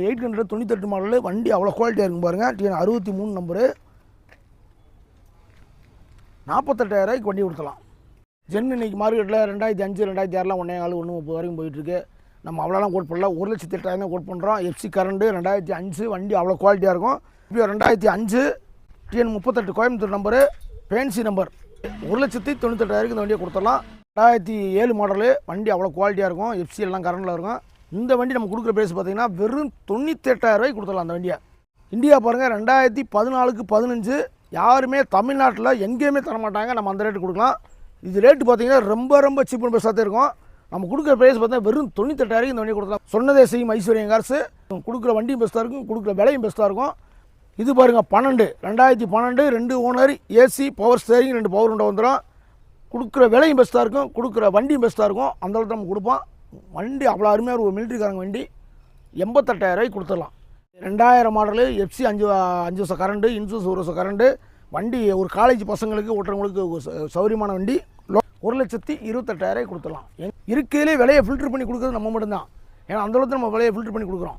Eight hundred தொண்ணூத்தெட்டு model. வண்டி அவ்வளோ குவாலிட்டியாக இருக்கும் பாருங்கள் டிஎன் அறுபத்தி மூணு நம்பரு. நாற்பத்தெட்டாயிரூவாய்க்கு வண்டி கொடுத்தலாம் ஜென் இன்னைக்கு மார்க்கெட்டில் ரெண்டாயிரத்தி அஞ்சு ரெண்டாயிரத்தி ஆறுலாம் ஒன்றே நாலு ஒன்று முப்பது வரைக்கும் போயிட்டுருக்கு. நம்ம அவ்வளோலாம் கோட் பண்ணல. ஒரு லட்சத்தி எட்டாயிரம் தான் கோட் பண்ணுறோம் எஃப்சி கரண்டு ரெண்டாயிரத்தி அஞ்சு வண்டி அவ்வளோ குவாலிட்டியாக இருக்கும். இப்போ ரெண்டாயிரத்தி அஞ்சு டிஎன் முப்பத்தெட்டு கோயம்புத்தூர் நம்பரு. ஃபேன்சி நம்பர் ஒரு லட்சத்தி தொண்ணூத்தெட்டாயிரத்துக்கு இந்த வண்டியை கொடுத்துடலாம். ரெண்டாயிரத்தி ஏழு மாடலு. வண்டி அவ்வளோ குவாலிட்டியாக இருக்கும். எஃப்சி எல்லாம் கரண்டில் இருக்கும். இந்த வண்டி நம்ம கொடுக்குற ப்ரைஸ் பார்த்தீங்கன்னா வெறும் தொண்ணூத்தெட்டாயிரரூவாய்க்கு கொடுத்துடலாம் அந்த வண்டியை. இந்தியா பாருங்கள் ரெண்டாயிரத்தி பதினாலுக்கு பதினஞ்சு யாருமே தமிழ்நாட்டில் எங்கேயுமே தர மாட்டாங்க. நம்ம அந்த ரேட்டு கொடுக்கலாம். இது ரேட்டு பார்த்தீங்கன்னா ரொம்ப ரொம்ப சீப்பன் அண்ட் பெஸ்ட்டாக தான் இருக்கும். நம்ம கொடுக்குற ப்ரைஸ் பார்த்தா வெறும் தொண்ணூத்தெட்டாயிரம் இந்த வண்டி கொடுத்தலாம் சொன்னதே செய்யும் ஐஸ்வர்யம் காசு கொடுக்குற வண்டியும் பெஸ்ட்டாக இருக்கும் கொடுக்குற விலையும் பெஸ்ட்டாக இருக்கும். இது பாருங்கள் பன்னெண்டு. ரெண்டாயிரத்தி பன்னெண்டு ரெண்டு ஓனர் ஏசி பவர் ஸ்டேரிங் ரெண்டு பவர் உண்டை வந்துடும். கொடுக்குற விலையும் பெஸ்ட்டாக இருக்கும் கொடுக்குற வண்டியும் பெஸ்ட்டாக இருக்கும். அந்த அளவுக்கு நம்ம கொடுப்போம். வண்டி அவ்வளோ அருமையாக ஒரு மிலிட்ரிக்காரங்க வண்டி எண்பத்தெட்டாயிரரூவாய்க்கு கொடுத்துடலாம். ரெண்டாயிரம் மாடலு எஃப்சி அஞ்சு அஞ்சு வருஷம் கரண்டு இன்சூரன்ஸ் ஒரு வருஷம் கரண்டு வண்டி ஒரு காலேஜ் பசங்களுக்கு ஓட்டுறவங்களுக்கு ஒரு ச- சௌகரியமான வண்டி. ஒரு லட்சத்தி இருபத்தெட்டாயிரம் கொடுத்துடலாம். எங் விலையை ஃபில்டர் பண்ணி கொடுக்குறது நம்ம மட்டும்தான். ஏன்னா அந்தளவுக்கு நம்ம விலையை ஃபில்டர் பண்ணி கொடுக்குறோம்.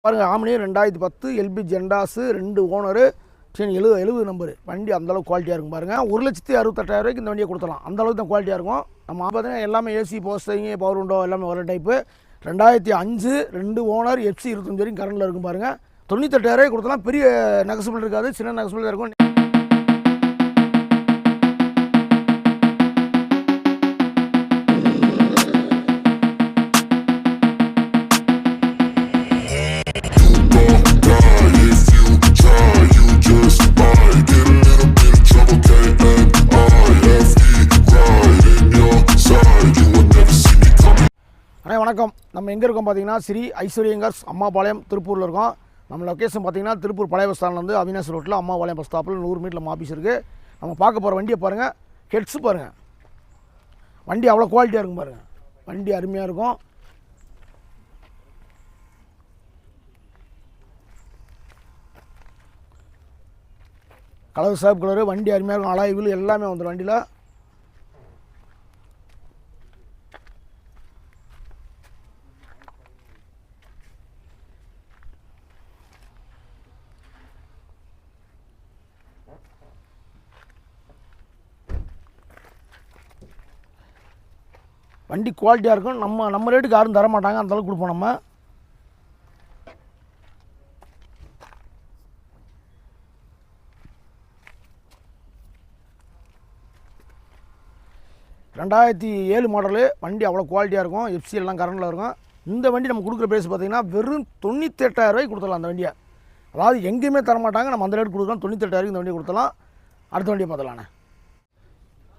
பாருங்கள் ஆமினி ரெண்டாயிரத்தி பத்து எல்பி ஜெண்டாஸு ரெண்டு ஓனரு சரி எழுபது எழுபது நம்பர் வண்டி அந்தளவுக்கு குவாலிட்டியாக இருக்கும் பாருங்கள் ஒரு லட்சத்தி அறுபத்தெட்டாயிரம் ரூபாய்க்கு இந்த வண்டியை கொடுத்துலாம் அந்த அளவுக்கு தான் குவாலிட்டியாக இருக்கும். நம்ம பார்த்தீங்கன்னா எல்லாமே ஏசி போஸ்டிங் பவர் உண்டோ எல்லாமே வர டைப்பு ரெண்டாயிரத்தி அஞ்சு ரெண்டு ஓனர் எஃப்சி இருபத்தஞ்சு வரைக்கும் கரண்டில் இருக்கும் பாருங்கள் தொண்ணூத்தெட்டாயிரம் கொடுத்தலாம் பெரிய நெகசபிள் இருக்காது. சின்ன நெகசபிள் இருக்கும். அண்ணா வணக்கம். நம்ம எங்கே இருக்கோம் பார்த்தீங்கன்னா ஸ்ரீ ஐஸ்வர்யங்கர்ஸ் அம்மாபாளையம் திருப்பூரில் இருக்கோம். நம்ம லொக்கேஷன் பார்த்தீங்கன்னா திருப்பூர் பழைய பஸ் ஸ்டாண்ட்லேருந்து அவினாஷ் ரோட்டில் அம்மாபாளையம் பஸ் ஸ்டாப்பில் நூறு மீட்டர் நம்ம ஆஃபீஸ் இருக்குது நம்ம பார்க்க போகிற வண்டியை பாருங்கள் ஹெட்ஸ் பாருங்கள் வண்டி அவ்வளோ குவாலிட்டியாக இருக்கும் பாருங்கள் வண்டி அருமையாக இருக்கும். கலர் சாப் கலரு வண்டி அருமையாக இருக்கும். அலாய் எல்லாமே வந்துடும் வண்டியில். வண்டி குவாலிட்டியாக இருக்கும் நம்ம நம்ம ரேட்டுக்கு யாரும் தர மாட்டாங்க அந்த அளவுக்கு கொடுப்போம் நம்ம. ரெண்டாயிரத்தி ஏழு மாடலு வண்டி அவ்வளோ குவாலிட்டியாக இருக்கும். எஃப்சி எல்லாம் கரண்டில் இருக்கும். இந்த வண்டி நம்ம கொடுக்குற ப்ரைஸ் பார்த்தீங்கன்னா வெறும் தொண்ணூத்தெட்டாயிரரூவாய்க்கு கொடுத்துடலாம் அந்த வண்டியை. அதாவது எங்கேயுமே தர மாட்டாங்க நம்ம அந்த ரேட் கொடுக்கலாம் தொண்ணூத்தெட்டாயிரம் இந்த வண்டியை கொடுத்தலாம் அடுத்த வண்டியை பார்த்துலாண்ணே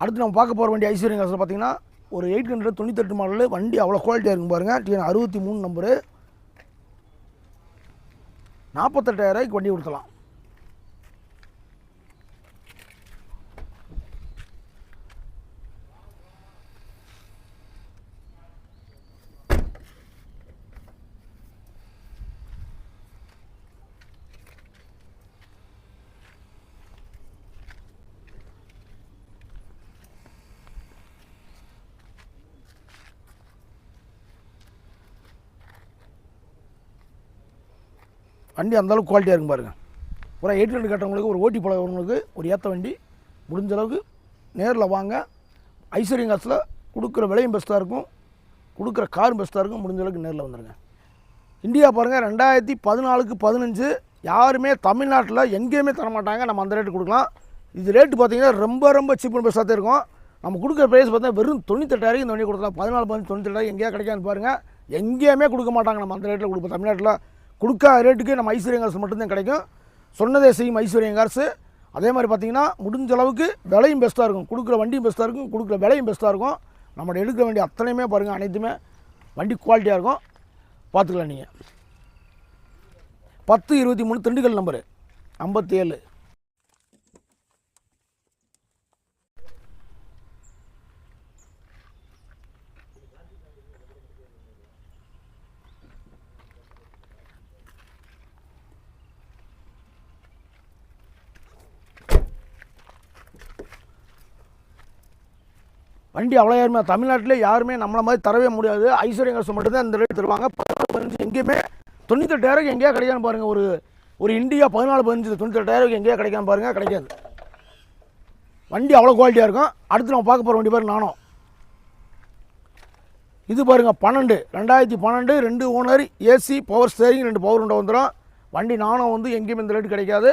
அடுத்து நம்ம பார்க்க போகிற வண்டி ஐஸ்வர்யம் காசில் பார்த்தீங்கன்னா ஒரு எயிட் ஹண்ட்ரட் தொண்ணூத்தெட்டு மாடலு வண்டி அவ்வளோ குவாலிட்டியாக இருக்கும் பாருங்கள் டிஎன் அறுபத்தி மூணு நம்பரு நாற்பத்தெட்டாயிரூவாய்க்கு வண்டி கொடுக்கலாம். வண்டி அந்தளவுக்கு குவாலிட்டியாக இருக்கும் பாருங்கள் ஒரு எயிட் ஹண்ட்ரட் கட்டுறவங்களுக்கு ஒரு ஓட்டி பழகிறவங்களுக்கு ஒரு ஏற்ற வண்டி முடிஞ்ச அளவுக்கு நேரில் வாங்க. ஐஸ்வர்யம் காசில் கொடுக்குற விலையும் பெஸ்ட்டாக இருக்கும். கொடுக்குற காரும் பெஸ்ட்டாக இருக்கும். முடிஞ்ச அளவுக்கு நேரில் வந்துடுங்க இந்தியா பாருங்கள் ரெண்டாயிரத்தி பதினாலுக்கு பதினஞ்சு யாருமே தமிழ்நாட்டில் எங்கேயுமே தரமாட்டாங்க நம்ம அந்த ரேட்டு கொடுக்கலாம். இது ரேட்டு பார்த்தீங்கன்னா ரொம்ப ரொம்ப சீப் பெஸ்ட்டாக தான் இருக்கும். நம்ம கொடுக்குற ப்ரைஸ் பார்த்தா வெறும் தொண்ணூத்தெட்டாயிரம் இந்த வண்டி கொடுக்கலாம். பதினாலு பதினஞ்சு தொண்ணூத்தெட்டாயிரம் எங்கேயா கிடைக்காது பாருங்கள் எங்கேயுமே கொடுக்க மாட்டாங்க. நம்ம அந்த ரேட்டில் கொடுப்போம். தமிழ்நாட்டில் கொடுக்காத ரேட்டுக்கு நம்ம ஐஸ்வர்யங்காசு மட்டும்தான் கிடைக்கும். சொன்னதே செய்யும் ஐஸ்வர்யங்காசு அதே மாதிரி பார்த்திங்கன்னா முடிஞ்ச அளவுக்கு விலையும் பெஸ்ட்டாக இருக்கும். கொடுக்குற வண்டியும் பெஸ்ட்டாக இருக்கும். கொடுக்குற விலையும் பெஸ்ட்டாக இருக்கும். நம்ம எடுக்கிற வண்டி அத்தனையுமே பாருங்கள் அனைத்துமே வண்டி குவாலிட்டியாக இருக்கும். பார்த்துக்கலாம் நீங்கள் பத்து இருபத்தி மூணு திண்டுக்கல் நம்பரு ஐம்பத்தி ஏழு வண்டி அவ்வளோ யாருமே தமிழ்நாட்டில் யாருமே நம்மளை மாதிரி தரவே முடியாது. ஐஸ்வர்யம் காசு மட்டும்தான் இந்த ரேட் தருவாங்க. பதினாலு பதினஞ்சு எங்கேயுமே தொண்ணூத்தெட்டாயிரம் எங்கேயா கிடைக்கான்னு பாருங்கள் ஒரு ஒரு இந்தியா பதினாலு பதினஞ்சு தொண்ணூத்தெட்டாயிரம் எங்கேயா கிடைக்காம பாருங்கள் கிடைக்காது. வண்டி அவ்வளோ குவாலிட்டியாக இருக்கும். அடுத்து நம்ம பார்க்க போகிற வண்டி பாருங்க நானும் இது பாருங்க பன்னெண்டு. ரெண்டாயிரத்தி பன்னெண்டு ரெண்டு ஓனர் ஏசி பவர் ஸ்டேரிங் ரெண்டு பவர் உண்டை வந்துடும் வண்டி நானும் வந்து எங்கேயுமே இந்த ரேட்டு கிடைக்காது.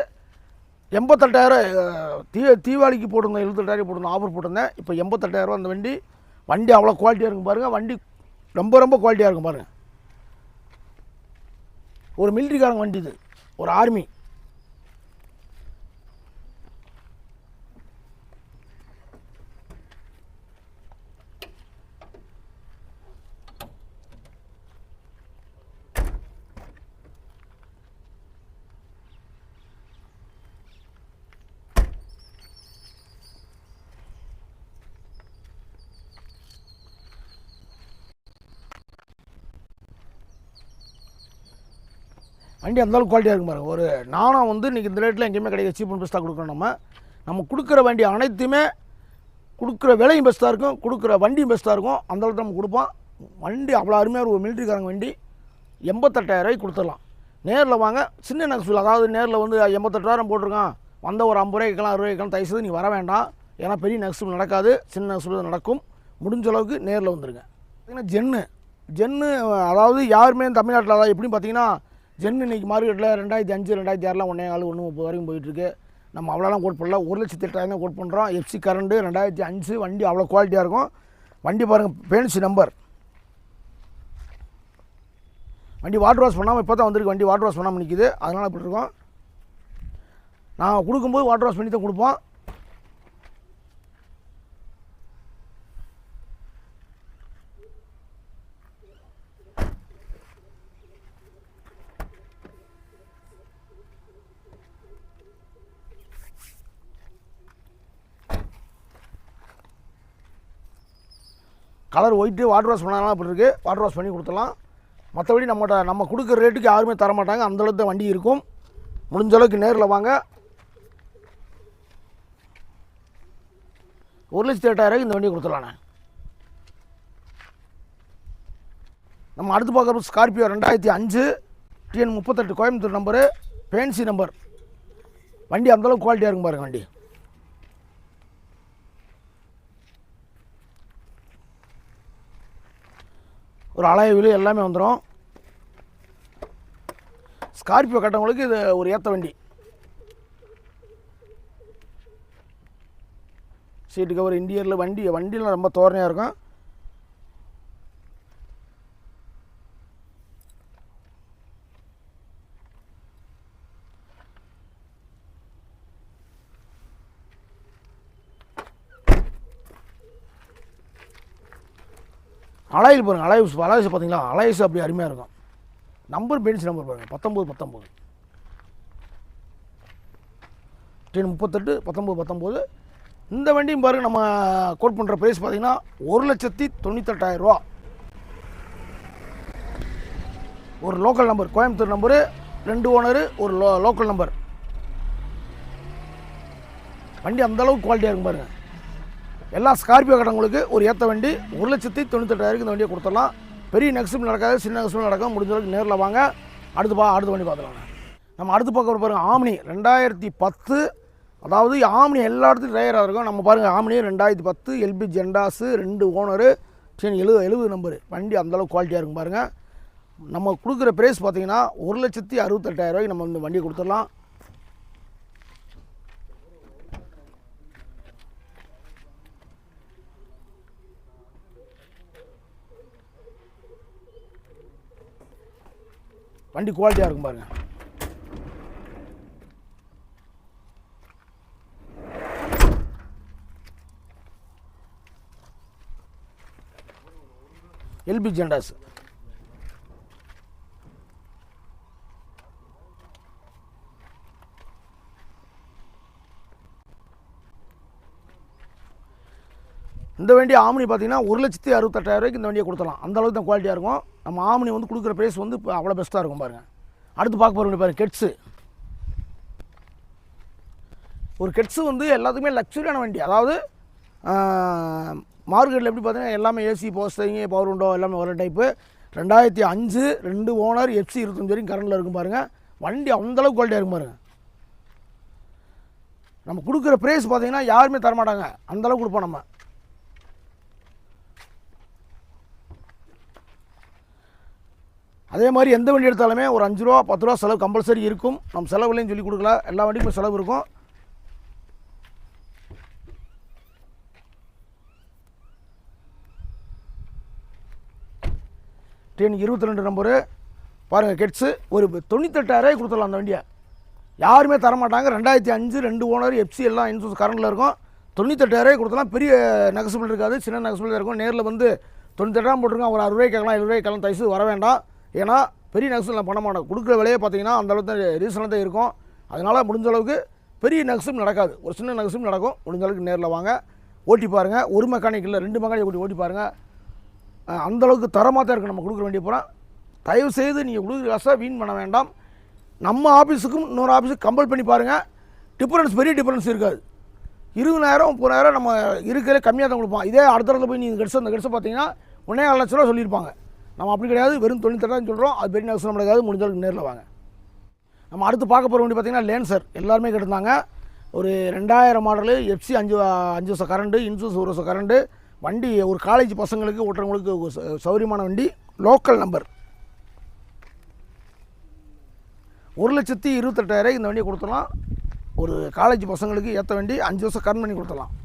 எண்பத்தெட்டாயிரம் தீ தீபாவளிக்கு போட்டிருந்தோம் எழுபத்தெட்டாயிரம் போட்டிருந்தோம் ஆஃபர் போட்டிருந்தேன். இப்போ எண்பத்தெட்டாயிரம் அந்த வண்டி வண்டி அவ்வளோ குவாலிட்டியாக இருக்கும் பாருங்கள் வண்டி ரொம்ப ரொம்ப குவாலிட்டியாக இருக்கும் பாருங்கள் ஒரு மிலிட்ரிக்காரங்க வண்டி இது. ஒரு ஆர்மி வண்டி அந்த அளவுக்கு குவாலிட்டியாக இருக்கும் பாருங்கள் ஒரு நாணம் வந்து இன்றைக்கி இந்த ரேட்டில் எங்கேயுமே கிடையாது சீப் அண்ட் பெஸ்ட்டாக கொடுக்குறோம் நம்ம. நம்ம கொடுக்குற வண்டி அனைத்துமே கொடுக்குற விலையும் பெஸ்ட்டாக இருக்கும். கொடுக்குற வண்டியும் பெஸ்ட்டாக இருக்கும். அந்த அளவுக்கு நம்ம கொடுப்போம். வண்டி அவ்வளோ அருமையாக ஒரு மிலிட்ரிக்காரங்க வண்டி. எண்பத்தெட்டாயிரரூவாய்க்கு கொடுத்துடலாம். நேரில் வாங்க. சின்ன நக்சல் அதாவது நேரில் வந்து எண்பத்தெட்டாயிரம் போட்டிருக்கான். வந்த ஒரு ஐம்பது ரூபாய்க்கலாம் அறுபது ரூபாய்க்கலாம் தயவுசெய்து நீ வர வேண்டாம். ஏன்னா பெரிய நக்சல் நடக்காது. சின்ன நக்சல் நடக்கும். முடிஞ்ச அளவுக்கு நேரில் வந்துருங்க. பார்த்திங்கன்னா ஜென்னு. ஜென்னு அதாவது யாருமே தமிழ்நாட்டில் அதாவது எப்படின்னு பார்த்தீங்கன்னா ஜென் இன்னைக்கு மார்க்கெட்டில் ரெண்டாயிரத்தி அஞ்சு ரெண்டாயிரத்தி ஆறுலாம் ஒன்றே ஆள் ஒன்று முப்பது வரைக்கும் போயிட்டுருக்கு. நம்ம அவ்வளோலாம் கோட் பண்ணல. ஒரு லட்சத்தி எட்டாயிரம் தான் கோட் பண்ணுறோம் எஃப்சி கரண்டு ரெண்டாயிரத்தி அஞ்சு வண்டி அவ்வளோ குவாலிட்டியாக இருக்கும். வண்டி பாருங்கள் பேன்சி நம்பர் வண்டி வாட்டர் வாஷ் பண்ணாமல் இப்போ தான் வந்திருக்கு. வண்டி வாட்டர் வாஷ் பண்ணாமல் நிற்கிது அதனால் இப்படி இருக்கோம். நான் கொடுக்கும்போது வாட்டர் வாஷ் பண்ணி தான் கொடுப்போம். கலர் ஒயிட்டு வாட்டர் வாஷ் பண்ணாலும் அப்படி இருக்குது வாட்டர் வாஷ் பண்ணி கொடுத்துடலாம். மற்றபடி நம்மகிட்ட நம்ம கொடுக்குற ரேட்டுக்கு யாருமே தர மாட்டாங்க அந்த அளவுக்கு தான் வண்டி இருக்கும். முடிஞ்ச அளவுக்கு நேரில் வாங்க. ஒரு லட்சத்தி எட்டாயிரம் இந்த வண்டியை கொடுத்துடலாண்ணே. நம்ம அடுத்து பார்க்குறது ஸ்கார்பியோ ரெண்டாயிரத்தி அஞ்சு டிஎன் முப்பத்தெட்டு கோயம்புத்தூர் நம்பரு பேன்சி நம்பர் வண்டி அந்தளவுக்கு குவாலிட்டியாக இருக்கும் பாருங்கள் வண்டி. ஒரு அலைய எல்லாமே வந்துடும் ஸ்கார்பியோ கட்டவங்களுக்கு இது ஒரு ஏற்ற வண்டி. சீட்டு கவர் இன்டீரியரில் வண்டி வண்டியில் ரொம்ப தோரணையாக இருக்கும். அலாயில் பாருங்கள் அலாய்ஸ் அலாய்ஸ் பார்த்தீங்களா அலாய்ஸ் அப்படி அருமையாக இருக்கும். நம்பர் பென்ஸ் நம்பர் பாருங்கள் பத்தொம்போது பத்தொம்போது டென் முப்பத்தெட்டு பத்தொம்போது பத்தொம்போது இந்த வண்டியும் பாருங்கள் நம்ம கோட் பண்ணுற ப்ரைஸ் பார்த்தீங்கன்னா ஒரு லட்சத்தி தொண்ணூத்தெட்டாயிரரூவா ஒரு லோக்கல் நம்பர் கோயம்புத்தூர் நம்பரு ரெண்டு ஓனரு ஒரு லோ லோக்கல் நம்பர் வண்டி அந்தளவுக்கு குவாலிட்டியாக இருக்கும் பாருங்கள் எல்லா ஸ்கார்பியோ கடங்களுக்கு ஒரு ஏற்ற வண்டி ஒரு லட்சத்தி தொண்ணூத்தெட்டாயிரத்துக்கு இந்த வண்டியை கொடுத்துடலாம். பெரிய நெக்ஸ்ட் நடக்காது சின்ன நெக்ஸ்ட் நடக்கும் முடிஞ்சளவுக்கு நேரில் வாங்க. அடுத்து பா அடுத்த வண்டி பார்த்துக்கலாம் நம்ம அடுத்து பார்க்க பாருங்கள் ஆம்னி ரெண்டாயிரத்தி பத்து. அதாவது ஆம்னி எல்லா இடத்துலையும் டயராக இருக்கும். நம்ம பாருங்கள் ஆம்னி ரெண்டாயிரத்தி பத்து எல்பி ஜெண்டாஸு ரெண்டு ஓனரு சரி எழுபது எழுபது நம்பரு வண்டி அந்தளவுக்கு குவாலிட்டியாக இருக்கும் பாருங்கள் நம்ம கொடுக்குற ப்ரைஸ் பார்த்தீங்கன்னா ஒரு லட்சத்தி அறுபத்தெட்டாயிரம் ரூபாய்க்கு நம்ம இந்த வண்டியை கொடுத்துடலாம். வண்டி குவாலிட்டியாக இருக்கும் பாருங்கள் எல்பி ஜெண்டாஸ் இந்த வண்டி ஆம்னி பார்த்தீங்கன்னா ஒரு லட்சத்தி அறுபத்தெட்டாயிரம் ரூபாய்க்கு இந்த வண்டியை கொடுத்துடலாம். அந்த அளவுக்கு தான் குவாலிட்டியாக இருக்கும். நம்ம ஆம்னி வந்து கொடுக்குற ப்ரைஸ் வந்து அவ்வளோ பெஸ்ட்டாக இருக்கும் பாருங்கள் அடுத்து பார்க்க போகிற பாருங்க கெட்ஸு ஒரு கெட்ஸு வந்து எல்லாத்துக்குமே லக்ஸுரியான வண்டி. அதாவது மார்க்கெட்டில் எப்படி பார்த்தீங்கன்னா எல்லாமே ஏசி போஸ்டிங் பவர் உண்டோ எல்லாமே வர டைப்பு ரெண்டாயிரத்தி அஞ்சு ரெண்டு ஓனர் எஃப்சி இருபத்தஞ்சு வரைக்கும் கரண்டில் இருக்கும் பாருங்கள் வண்டி அந்தளவுக்கு குவாலிட்டியாக இருக்கும் பாருங்கள் நம்ம கொடுக்குற ப்ரைஸ் பார்த்தீங்கன்னா யாருமே தரமாட்டாங்க. அந்தளவுக்கு கொடுப்போம் நம்ம. அதே மாதிரி எந்த வண்டி எடுத்தாலுமே ஒரு அஞ்சு ரூபா பத்து ரூபா செலவு கம்பல்சரி இருக்கும். நம்ம செலவு இல்லைன்னு சொல்லி கொடுக்கல. எல்லா வண்டிக்கும் செலவு இருக்கும். டிஎன் இருபத்தி ரெண்டு நம்பரு பாருங்கள் கெட்ஸு ஒரு தொண்ணூத்தெட்டாயிரம் கொடுத்துடலாம் அந்த வண்டியை. யாருமே தரமாட்டாங்க. ரெண்டாயிரத்தி அஞ்சு ரெண்டு ஓனர் எஃப்சி எல்லாம் இன்சூரன்ஸ் கரண்டில் இருக்கும். தொண்ணூத்தெட்டாயிரம் கொடுத்தலாம். பெரிய நெகசிபிள் இருக்காது. சின்ன நெகசிபிள் இருக்கும். நேரில் வந்து தொண்ணூத்தெட்டாயிரம் போட்டிருக்கோம் ஒரு அறுபது ரூபாய்க்கு கேட்கலாம். எழுபது ரூபாய் கேட்கலாம் தயவுசு வர வேண்டாம். ஏன்னா பெரிய நெகசிபிள் பண்ண மாட்டோம் கொடுக்குற விலையே பார்த்தீங்கன்னா அந்த அளவுக்கு ரீசனாக தான் இருக்கும். அதனால் முடிஞ்ச அளவுக்கு பெரிய நெகசிபிள் நடக்காது. ஒரு சின்ன நெகசிபிள் நடக்கும். முடிஞ்ச அளவுக்கு நேரில் வாங்க. ஓட்டி பாருங்கள் ஒரு மெக்கானிக் இல்லை ரெண்டு மெக்கானிக் ஓட்டி ஓட்டி பாருங்கள் அந்தளவுக்கு அந்த அளவுக்கு தரமாக தான் இருக்குது நம்ம கொடுக்க வேண்டிய போகிறோம் தயவு செய்து நீங்கள் கொடுக்குற காசை வீண் பண்ண வேண்டாம். நம்ம ஆஃபீஸுக்கும் இன்னொரு ஆஃபீஸுக்கு கம்பல் பண்ணி பாருங்கள் டிஃப்ரென்ஸ் பெரிய டிஃப்ரென்ஸ் இருக்காது. இருபதாயிரம் முப்பதாயிரம் நம்ம இருக்கிற கம்மியாக தான் கொடுப்போம் இதே அடுத்த இடத்துல போய் நீங்கள் கெடுச்சு அந்த கெடுச்சு பார்த்தீங்கன்னா ஒன்றே ஆறு லட்ச ரூபா சொல்லியிருப்பாங்க. நம்ம அப்படி கிடையாது வெறும் தொண்ணூத்தெட்டாயிரம் சொல்கிறோம் அது பெரிய நெக்ஸ்ட் கிடையாது முடிஞ்ச நேரில் வாங்க. நம்ம அடுத்து பார்க்க போகிற வண்டி பார்த்திங்கன்னா லேன்சர் எல்லாருமே கேட்டிருந்தாங்க. ஒரு ரெண்டாயிரம் மாடலு எஃப்சி அஞ்சு அஞ்சு வருஷம் கரண்டு இன்சூஸ் ஒரு வருஷம் கரண்டு வண்டி ஒரு காலேஜ் பசங்களுக்கு ஓட்டுறவங்களுக்கு ஒரு ச- சௌரியமான வண்டி. லோக்கல் நம்பர் ஒரு லட்சத்தி இருபத்தெட்டாயிரம் இந்த வண்டியை கொடுத்துடலாம். ஒரு காலேஜ் பசங்களுக்கு ஏற்ற வண்டி அஞ்சு வருஷம் கரண்ட் பண்ணி கொடுத்துடலாம்.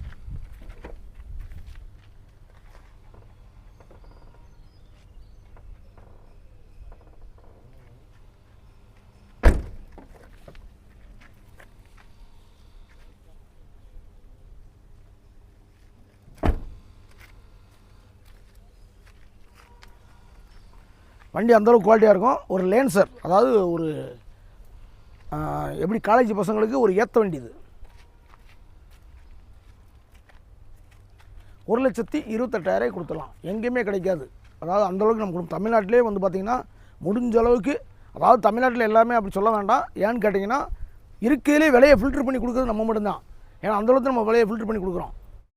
வண்டி அந்தளவுக்கு குவாலிட்டியாக இருக்கும். ஒரு லேன்சர் அதாவது ஒரு எப்படி காலேஜ் பசங்களுக்கு ஒரு ஏற்ற வண்டி இது. ஒரு லட்சத்தி இருபத்தெட்டாயிரம் கொடுத்துடலாம். எங்கேயுமே கிடைக்காது. அதாவது அந்த அளவுக்கு நம்ம கொடுக்கும் தமிழ்நாட்டிலே வந்து பார்த்திங்கன்னா முடிஞ்ச அளவுக்கு அதாவது தமிழ்நாட்டில் எல்லாமே அப்படி சொல்ல வேண்டாம். ஏன்னு கேட்டிங்கன்னா இருக்கையிலே விலையை ஃபில்டர் பண்ணி கொடுக்குறது நம்ம மட்டும்தான். ஏன்னா அந்த அளவுக்கு நம்ம விலையை ஃபில்டர் பண்ணி கொடுக்குறோம்.